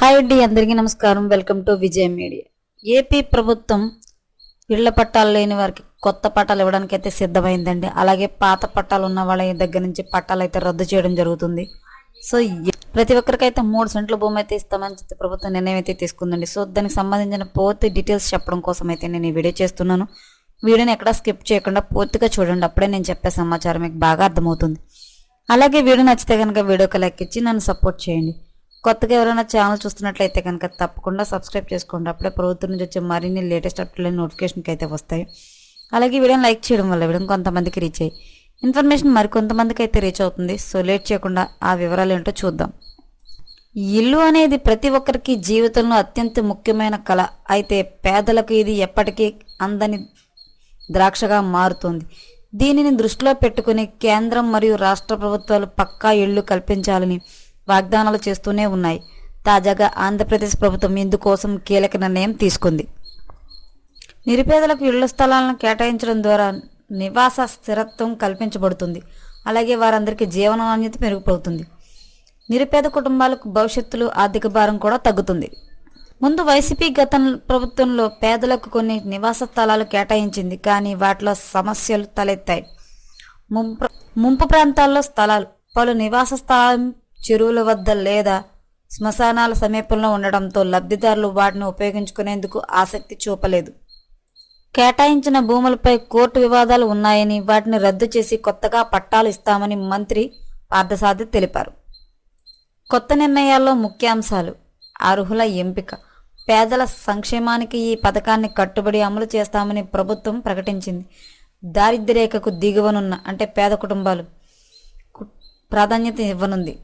Hi అండి అందరికీ నమస్కారం. Welcome to Vijay media. AP ప్రభుత్వం ఇళ్ళ పట్టాలు లేని వారికి కొత్త పట్టాలు ఇవ్వడానికి అయితే సిద్ధమైందండి. అలాగే పాత పట్టాలు ఉన్న వాళ్ళ దగ్గర నుంచి పట్టాలు అయితే రద్దు చేయడం జరుగుతుంది. సో ప్రతి ఒక్కరికైతే మూడు సెంట్ల భూమి అయితే ఇస్తామని చెప్పి ప్రభుత్వం నిర్ణయం అయితే తీసుకుందండి. సో దానికి సంబంధించిన పూర్తి డీటెయిల్స్ చెప్పడం కోసం అయితే నేను ఈ వీడియో చేస్తున్నాను. వీడియోని ఎక్కడా స్కిప్ చేయకుండా పూర్తిగా చూడండి. అప్పుడే నేను చెప్పే సమాచారం మీకు బాగా అర్థమవుతుంది. అలాగే వీడియో నచ్చితే కనుక వీడియోకి లైక్ ఇచ్చి నన్ను సపోర్ట్ చేయండి. కొత్తగా ఎవరైనా ఛానల్ చూస్తున్నట్లయితే కనుక తప్పకుండా సబ్స్క్రైబ్ చేసుకోండి. అప్పుడే ప్రభుత్వం నుంచి వచ్చే మరిన్ని లేటెస్ట్ అప్డేట్ నోటిఫికేషన్కి అయితే వస్తాయి. అలాగే ఈ వీడియోని లైక్ చేయడం వల్ల వీడియో కొంతమందికి రీచ్ అయ్యి ఇన్ఫర్మేషన్ మరికొంతమందికి అయితే రీచ్ అవుతుంది. సో లేట్ చేయకుండా ఆ వివరాలు ఏంటో చూద్దాం. ఇల్లు అనేది ప్రతి ఒక్కరికి జీవితంలో అత్యంత ముఖ్యమైన కళ. అయితే పేదలకు ఇది ఎప్పటికీ అందని ద్రాక్షగా మారుతుంది. దీనిని దృష్టిలో పెట్టుకుని కేంద్రం మరియు రాష్ట్ర ప్రభుత్వాలు పక్కా ఇళ్ళు కల్పించాలని వాగ్దానాలు చేస్తూనే ఉన్నాయి. తాజాగా ఆంధ్రప్రదేశ్ ప్రభుత్వం ఇందుకోసం కీలక నిర్ణయం తీసుకుంది. నిరుపేదలకు ఇళ్ళ స్థలాలను కేటాయించడం ద్వారా నివాస స్థిరత్వం కల్పించబడుతుంది. అలాగే వారందరికీ జీవన నాణ్యత మెరుగుపడుతుంది. నిరుపేద కుటుంబాలకు భవిష్యత్తులో ఆర్థిక భారం కూడా తగ్గుతుంది. ముందు వైసీపీ గత ప్రభుత్వంలో పేదలకు కొన్ని నివాస స్థలాలు కేటాయించింది కానీ వాటిలో సమస్యలు తలెత్తాయి. ముంపు ముంపు ప్రాంతాల్లో స్థలాలు పలు నివాస స్థలం చెరువుల వద్ద లేదా శ్మశానాల సమీపంలో ఉండడంతో లబ్ధిదారులు వాటిని ఉపయోగించుకునేందుకు ఆసక్తి చూపలేదు. కేటాయించిన భూములపై కోర్టు వివాదాలు ఉన్నాయని వాటిని రద్దు చేసి కొత్తగా పట్టాలు ఇస్తామని మంత్రి పార్థసాది తెలిపారు. కొత్త నిర్ణయాల్లో ముఖ్యాంశాలు. అర్హుల ఎంపిక. పేదల సంక్షేమానికి ఈ పథకాన్ని కట్టుబడి అమలు చేస్తామని ప్రభుత్వం ప్రకటించింది. దారిద్ర్యరేఖకు దిగువనున్న అంటే పేద కుటుంబాలు కు- ప్రాధాన్యత ఇవ్వనుంది.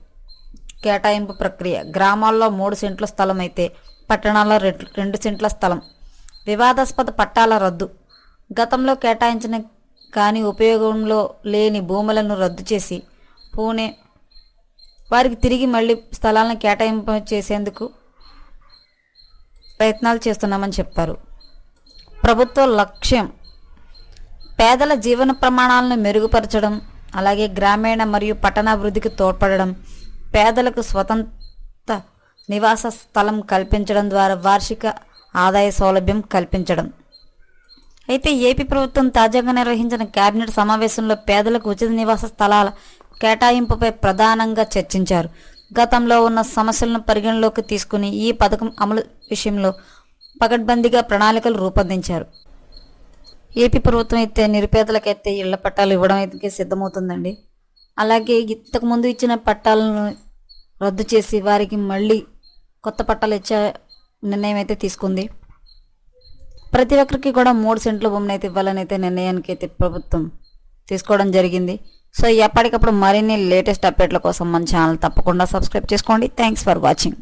కేటాయింపు ప్రక్రియ. గ్రామాల్లో మూడు సెంట్ల స్థలం అయితే పట్టణాల్లో రెండు రెండు సెంట్ల స్థలం. వివాదాస్పద పట్టాల రద్దు. గతంలో కేటాయించిన కానీ ఉపయోగంలో లేని భూములను రద్దు చేసి పూణే వారికి తిరిగి మళ్ళీ స్థలాలను కేటాయింపు చేసేందుకు ప్రయత్నాలు చేస్తున్నామని చెప్పారు. ప్రభుత్వ లక్ష్యం పేదల జీవన ప్రమాణాలను మెరుగుపరచడం అలాగే గ్రామీణ మరియు పట్టణాభివృద్ధికి తోడ్పడడం పేదలకు స్వతంత్ర నివాస స్థలం కల్పించడం ద్వారా వార్షిక ఆదాయ సౌలభ్యం కల్పించడం. అయితే ఏపీ ప్రభుత్వం తాజాగా నిర్వహించిన కేబినెట్ సమావేశంలో పేదలకు ఉచిత నివాస స్థలాల కేటాయింపుపై ప్రధానంగా చర్చించారు. గతంలో ఉన్న సమస్యలను పరిగణలోకి తీసుకుని ఈ పథకం అమలు విషయంలో పకడ్బందీగా ప్రణాళికలు రూపొందించారు. ఏపీ ప్రభుత్వం అయితే నిరుపేదలకైతే ఇళ్ళ పట్టాలు ఇవ్వడం అయితే సిద్ధమవుతుందండి. అలాగే ఇంతకుముందు ఇచ్చిన పట్టాలను రద్దు చేసి వారికి మళ్ళీ కొత్త పట్టాలు ఇచ్చే నిర్ణయం అయితే తీసుకుంది. ప్రతి ఒక్కరికి కూడా మూడు సెంట్ల భూమిని అయితే ఇవ్వాలని అయితే నిర్ణయానికి అయితే ప్రభుత్వం తీసుకోవడం జరిగింది. సో ఎప్పటికప్పుడు మరిన్ని లేటెస్ట్ అప్డేట్ల కోసం మన ఛానల్ తప్పకుండా సబ్స్క్రైబ్ చేసుకోండి. Thanks for watching